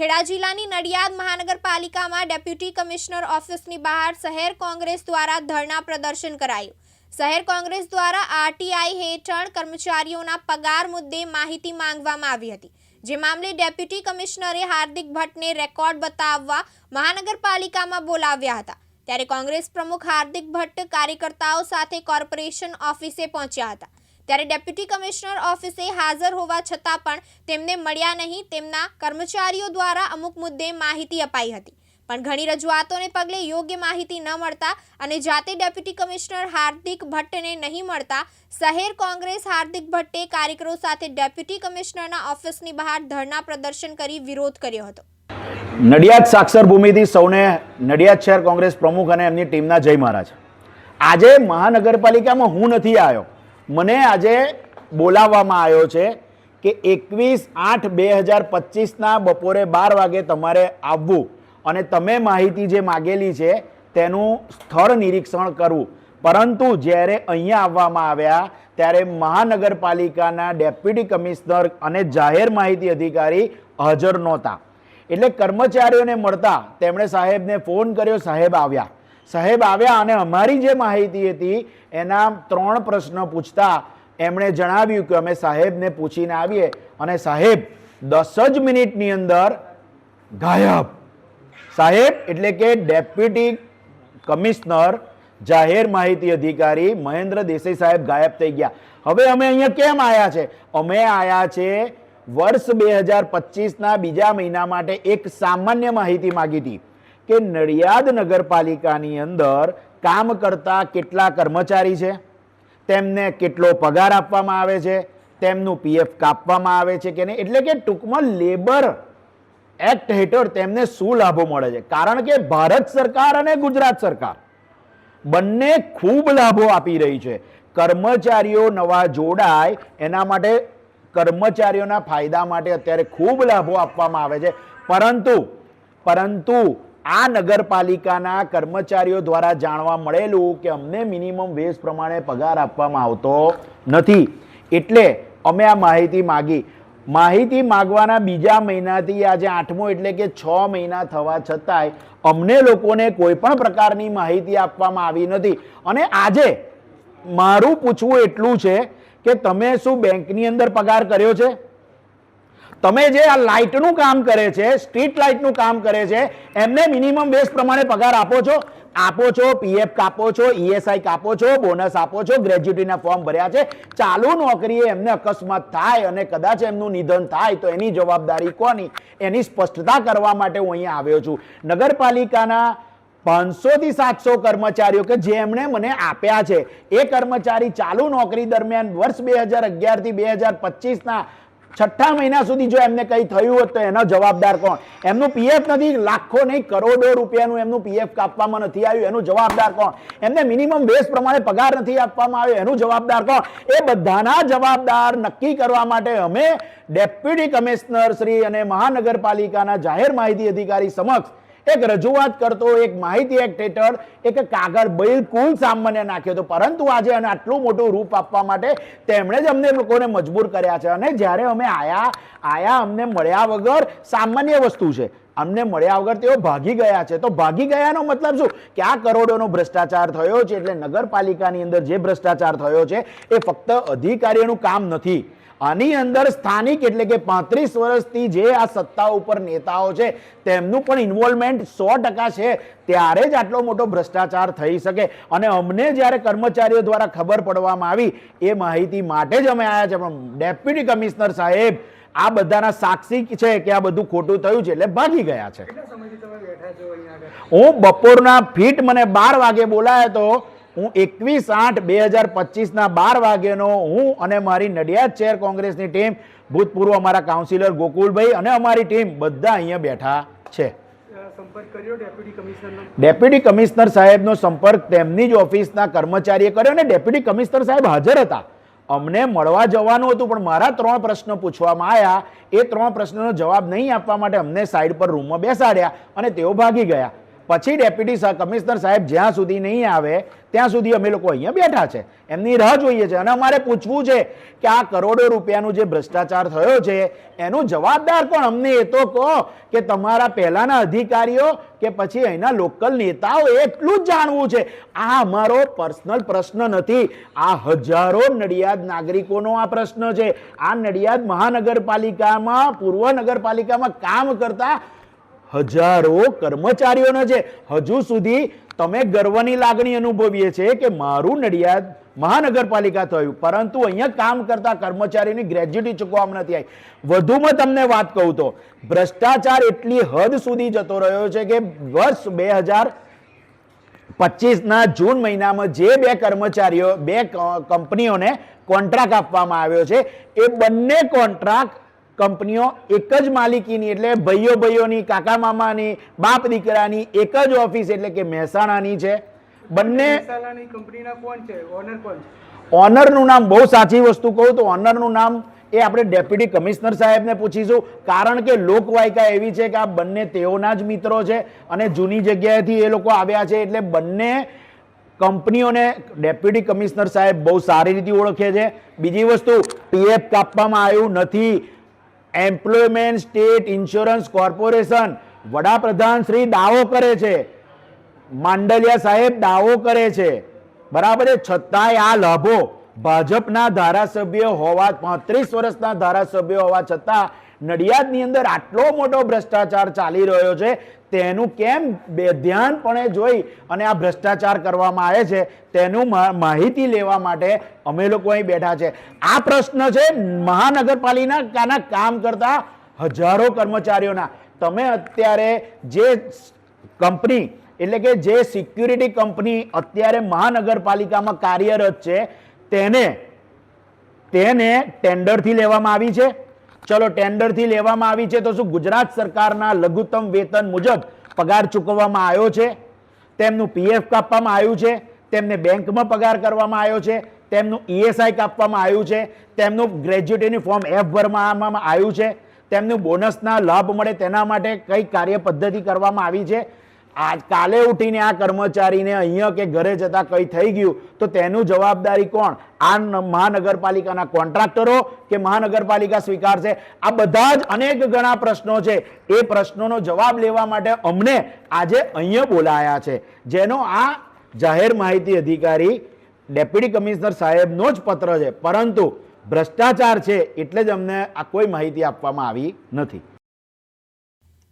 ખેડા જિલ્લાની નડિયાદ મહાનગરપાલિકામાં deputy commissioner ઓફિસની બહાર શહેર કોંગ્રેસ દ્વારા ધરણા પ્રદર્શન કરાયું. શહેર કોંગ્રેસ દ્વારા આરટીઆઈ હેઠળ કર્મચારીઓના પગાર મુદ્દે માહિતી માંગવામાં આવી હતી. જે મામલે ડેપ્યુટી કમિશનરે હાર્દિક ભટ્ટને રેકોર્ડ બતાવવા મહાનગરપાલિકામાં બોલાવ્યા હતા. ત્યારે કોંગ્રેસ પ્રમુખ હાર્દિક ભટ્ટ કાર્યકર્તાઓ સાથે કોર્પોરેશન ઓફિસે પહોંચ્યા હતા. ત્યારે ડેપ્યુટી કમિશનર ઓફિસે હાજર હોવા છતાં પણ તેમને મળ્યા નહીં. તેમના કર્મચારીઓ દ્વારા અમુક મુદ્દે માહિતી અપાઈ હતી. પણ ઘણી રજૂઆતોને પગલે યોગ્ય માહિતી ન મળતા અને જાતે ડેપ્યુટી કમિશનર હાર્દિક ભટ્ટને નહીં મળતા, શહેર કોંગ્રેસ હાર્દિક ભટ્ટે કાર્યકરો સાથે ડેપ્યુટી કમિશનરના ઓફિસની બહાર ધરના પ્રદર્શન કરી વિરોધ કર્યો હતો. નડિયાદ સાક્ષર ભૂમિથી સૌને નડિયાદ શહેર કોંગ્રેસ પ્રમુખ અને એમની ટીમના જય મહારાજ. આજે મહાનગરપાલિકામાં હું નથી આવ્યો. મને આજે બોલાવવામાં આવ્યો છે કે એકવીસ આઠ બે હજાર પચીસના બપોરે બાર વાગે તમારે આવવું અને તમે માહિતી જે માગેલી છે તેનું સ્થળ નિરીક્ષણ કરવું. પરંતુ જ્યારે અહીંયા આવવામાં આવ્યા, ત્યારે મહાનગરપાલિકાના ડેપ્યુટી કમિશનર અને જાહેર માહિતી અધિકારી હાજર નહોતા. એટલે કર્મચારીઓને મળતા તેમણે સાહેબને ફોન કર્યો, સાહેબ આવ્યા. સાહેબ આવ્યા અને અમારી જે માહિતી હતી, એના ત્રણ પ્રશ્ન પૂછતા એમણે જણાવ્યું કે અમે સાહેબને પૂછીને આવીએ અને સાહેબ, દસ જ મિનિટની અંદર ગાયબ. સાહેબ, એટલે કે ડેપ્યુટી કમિશનર, જાહેર માહિતી અધિકારી મહેન્દ્ર દેસાઈ સાહેબ ગાયબ થઈ ગયા. હવે અમે અહીંયા કેમ આવ્યા છે? અમે આવ્યા છે વર્ષ બે હજાર પચીસના બીજા મહિના માટે એક સામાન્ય માહિતી માગી હતી. કે નડિયાદ નગરપાલિકાની અંદર કામ કરતા કેટલા કર્મચારી છે? તેમને કેટલો પગાર આપવામાં આવે છે? તેમનું પીએફ કાપવામાં આવે છે કે નહીં? એટલે કે ટૂંકમાં લેબર એક્ટ હેઠળ તેમને શું લાભો મળે છે? કારણ કે ભારત સરકાર અને ગુજરાત સરકાર બંને ખૂબ લાભો આપી રહી છે. કર્મચારીઓ નવા જોડાય એના માટે કર્મચારીઓના ફાયદા માટે અત્યારે ખૂબ લાભો આપવામાં આવે છે. પરંતુ પરંતુ આ નગરપાલિકાના કર્મચારીઓ દ્વારા જાણવા મળેલું કે અમને મિનિમમ વેજ પ્રમાણે પગાર આપવામાં આવતો નથી. એટલે અમે આ માહિતી માગી. માહિતી માગવાના બીજા મહિનાથી આજે આઠમો એટલે કે છ મહિના થવા છતાંય અમને લોકોને કોઈ પણ પ્રકારની માહિતી આપવામાં આવી નથી. અને આજે મારું પૂછવું એટલું છે કે તમે શું બેંકની અંદર પગાર કર્યો છે? તમે જે આ લાઇટનું કામ કરે છે, સ્ટ્રીટ લાઇટનું કામ કરે છે, એમને મિનિમમ બેઝ પ્રમાણે પગાર આપો છો. આપો છો, પીએફ કાપો છો ઈએસઆઈ કાપો છો, બોનસ આપો છો, ગ્રેજ્યુટીના ફોર્મ ભર્યા છે. ચાલુ નોકરીએ એમને અકસ્માત થાય અને કદાચ એમનું નિધન થાય તો એની જવાબદારી કોની? એની સ્પષ્ટતા કરવા માટે હું અહીંયા આવ્યો છું. નગરપાલિકાના પાંચસોથી સાતસો કર્મચારીઓ કે જેમણે મને આપ્યા છે. એ કર્મચારી ચાલુ નોકરી દરમિયાન વર્ષ બે હજાર અગિયારથી બે હજાર પચીસના છઠ્ઠા મહિના સુધી જો એમને કંઈ થયું હોત તો એનો જવાબદાર કોણ? એમનું પીએફ નથી લાખો નહીં કરોડો રૂપિયાનું એમનું પીએફ કાપવામાં નથી આવ્યું. એનું જવાબદાર કોણ? એમને મિનિમમ બેઝ પ્રમાણે પગાર નથી આપવામાં આવ્યો. એનું જવાબદાર કોણ? એ બધાના જવાબદાર નક્કી કરવા માટે અમે ડેપ્યુટી કમિશનર શ્રી અને મહાનગરપાલિકાના જાહેર માહિતી અધિકારી સમક્ષ એક રજૂઆત કરતો, એક માહિતી એક્ટ હેઠળ એક કાગળ બિલકુલ સામાન્ય નાખ્યો હતો. પરંતુ આજે અને આટલું મોટું રૂપ આપવા માટે તેમણે જ અમને લોકોને મજબૂર કર્યા છે. અને જ્યારે અમે આયા આયા અમને મળ્યા વગર સામાન્ય વસ્તુ છે. અમને મળ્યા વગર તેઓ ભાગી ગયા છે. તો ભાગી ગયાનો મતલબ શું? કે આ કરોડોનો ભ્રષ્ટાચાર થયો છે, એટલે નગરપાલિકાની અંદર જે ભ્રષ્ટાચાર થયો છે, એ ફક્ત અધિકારીઓનું કામ નથી. આની અંદર સ્થાનિક એટલે કે પાંત્રીસ વર્ષથી જે આ સત્તા ઉપર નેતાઓ છે તેમનું પણ ઇન્વોલ્વમેન્ટ સો ટકા છે. ત્યારે જ આટલો મોટો ભ્રષ્ટાચાર થઈ શકે. અને અમને જ્યારે કર્મચારીઓ દ્વારા ખબર પડવામાં આવી એ માહિતી માટે જ અમે આવ્યા છે પણ ડેપ્યુટી કમિશનર સાહેબ આ બધાના સાક્ષી છે કે આ બધું ખોટું થયું છે એટલે ભાગી ગયા છે. હું બપોરના ફીટ મને બાર વાગે બોલાયો તો હું એકવીસ આઠ બે હજાર પચીસના બાર વાગ્યાનો હું અને મારી નડિયાદ શહેર કોંગ્રેસની ટીમ ભૂતપૂર્વ અમારા કાઉન્સિલર ગોકુલભાઈ અને અમારી ટીમ બધા અહીંયા બેઠા છે. ડેપ્યુટી કમિશનર સાહેબનો સંપર્ક તેમની જ ઓફિસના કર્મચારીએ કર્યો અને ડેપ્યુટી કમિશનર સાહેબ હાજર હતા. અમને મળવા જવાનું હતું પણ મારા ત્રણ પ્રશ્નો પૂછવામાં આવ્યા. એ ત્રણ પ્રશ્નોનો જવાબ નહીં આપવા માટે અમને સાઈડ પર રૂમમાં બેસાડ્યા અને તેઓ ભાગી ગયા. પછી ડેપ્યુટી કમિશનર સાહેબ જ્યાં સુધી નહીં આવે, ત્યાં સુધી અમે લોકો અહીંયા બેઠા છે. એમની રાહ જોઈએ છે અને અમારે પૂછવું છે કે આ કરોડો રૂપિયાનું જે ભ્રષ્ટાચાર થયો છે, એનું જવાબદાર પણ અમને એ તો કહો કે તમારા પહેલાના અધિકારીઓ કે પછી અહીંના લોકલ નેતાઓ એટલું જ જાણવું છે. આ અમારો પર્સનલ પ્રશ્ન નથી. આ હજારો નડિયાદ નાગરિકોનો આ પ્રશ્ન છે. આ નડિયાદ મહાનગરપાલિકામાં, પૂર્વ નગરપાલિકામાં કામ કરતા હજારો કર્મચારીઓનો છે. હજુ સુધી તમે ગર્વની લાગણી અનુભવીએ છે કે મારું નડિયાદ મહાનગરપાલિકા થયું. પરંતુ અહીંયા કામ કરતા કર્મચારીની ગ્રેજ્યુટી ચૂકવામાં નથી આવી. વધુમાં તમને વાત કહું તો, ભ્રષ્ટાચાર એટલી હદ સુધી જતો રહ્યો છે કે વર્ષ બે હજાર પચીસના જૂન મહિનામાં જે બે કર્મચારીઓ, બે કંપનીઓને કોન્ટ્રાક્ટ આપવામાં આવ્યો છે, એ બંને કોન્ટ્રાક્ટ કંપનીઓ એક જ માલિકીની એટલે ભાઈઓ ભાઈઓની કાકા મામાની બાપ દીકરાની એક જ ઓફિસ એટલે કે મહેસાણાની છે. બંને કંપનીના કોણ છે? ઓનર કોણ છે? ઓનરનું નામ બહુ સાચી વસ્તુ કહું તો ઓનરનું નામ એ આપણે ડેપ્યુટી કમિશનર સાહેબને પૂછીશું. કારણ કે લોકવાયકા એવી છે કે આ બંને તેઓના જ મિત્રો છે અને જૂની જગ્યાએથી એ લોકો આવ્યા છે એટલે બંને કંપનીઓને ડેપ્યુટી કમિશનર સાહેબ બહુ સારી રીતે ઓળખે છે. બીજી વસ્તુ પીએફ કાપવામાં આવ્યું નથી. એમ્પ્લોયમેન્ટ સ્ટેટ ઇન્સ્યોરન્સ કોર્પોરેશન વડાપ્રધાન શ્રી દાવો કરે છે. માંડલિયા સાહેબ દાવો કરે છે. બરાબર છે? છતાંય આ લાભો ભાજપના ધારાસભ્ય હોવા, પાંત્રીસ વર્ષના ધારાસભ્ય હોવા છતાં નડિયાદની અંદર આટલો મોટો ભ્રષ્ટાચાર ચાલી રહ્યો છે તેનું કેમ બેધ્યાનપણે જોઈ અને આ ભ્રષ્ટાચાર કરવામાં આવે છે, તેનું માહિતી લેવા માટે અમે લોકો અહીં બેઠા છે. આ પ્રશ્ન છે, મહાનગરપાલિકાના કામ કરતા હજારો કર્મચારીઓના. તમે અત્યારે જે કંપની, એટલે કે જે સિક્યુરિટી કંપની અત્યારે મહાનગરપાલિકામાં કાર્યરત છે, તેને તેને ટેન્ડરથી લેવામાં આવી છે. ચલો, ટેન્ડરથી લેવામાં આવી છે તો શું ગુજરાત સરકારના લઘુત્તમ વેતન મુજબ પગાર ચૂકવવામાં આવ્યો છે? તેમનું પીએફ કાપવામાં આવ્યું છે, તેમને બેંકમાં પગાર કરવામાં આવ્યો છે, તેમનું ઈએસઆઈ કાપવામાં આવ્યું છે, તેમનું ગ્રેજ્યુએટીની ફોર્મ એફ ભરવામાં આવ્યું છે, તેમનું બોનસના લાભ મળે તેના માટે કઈ કાર્ય પદ્ધતિ કરવામાં આવી છે? આજ કાલે ઉઠીને આ કર્મચારીને અહીંયા કે ઘરે જતા કંઈ થઈ ગયું, તો તેનું જવાબદારી કોણ? આ મહાનગરપાલિકાના કોન્ટ્રાક્ટરો કે મહાનગરપાલિકા સ્વીકારશે? આ બધા જ અનેક ઘણા પ્રશ્નો છે. એ પ્રશ્નોનો જવાબ લેવા માટે અમને આજે અહીંયા બોલાયા છે. જેનો આ જાહેર માહિતી અધિકારી ડેપ્યુટી કમિશનર સાહેબનો જ પત્ર છે. પરંતુ ભ્રષ્ટાચાર છે એટલે જ અમને આ કોઈ માહિતી આપવામાં આવી નથી.